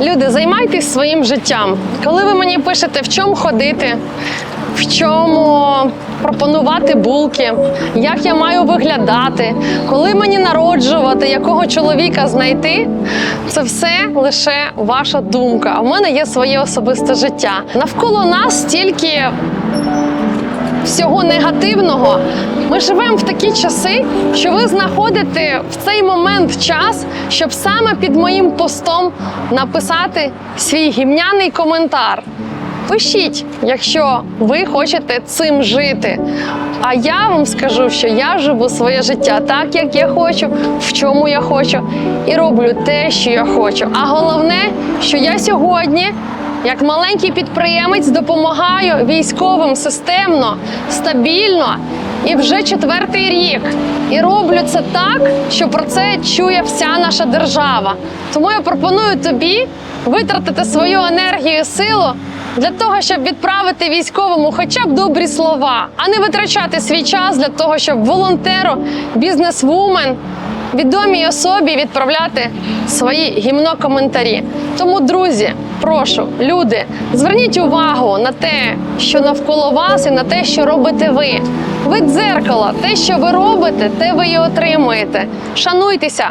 Люди, займайтесь своїм життям. Коли ви мені пишете, в чому ходити, в чому пропонувати булки, як я маю виглядати, коли мені народжувати, якого чоловіка знайти, це все лише ваша думка. В мене є своє особисте життя. Навколо нас стільки всього негативного. Ми живемо в такі часи, що ви знаходите в цей момент час, щоб саме під моїм постом написати свій гімняний коментар. Пишіть, якщо ви хочете цим жити. А я вам скажу, що я живу своє життя так, як я хочу, в чому я хочу, і роблю те, що я хочу. А головне, що я сьогодні як маленький підприємець допомагаю військовим системно, стабільно і вже четвертий рік. І роблю це так, що про це чує вся наша держава. Тому я пропоную тобі витратити свою енергію і силу для того, щоб відправити військовому хоча б добрі слова, а не витрачати свій час для того, щоб волонтеру, бізнесвумен відомій особі відправляти свої гімно-коментарі. Тому, друзі, прошу, люди, зверніть увагу на те, що навколо вас, і на те, що робите ви. Ви дзеркало, те, що ви робите, те ви і отримуєте. Шануйтеся,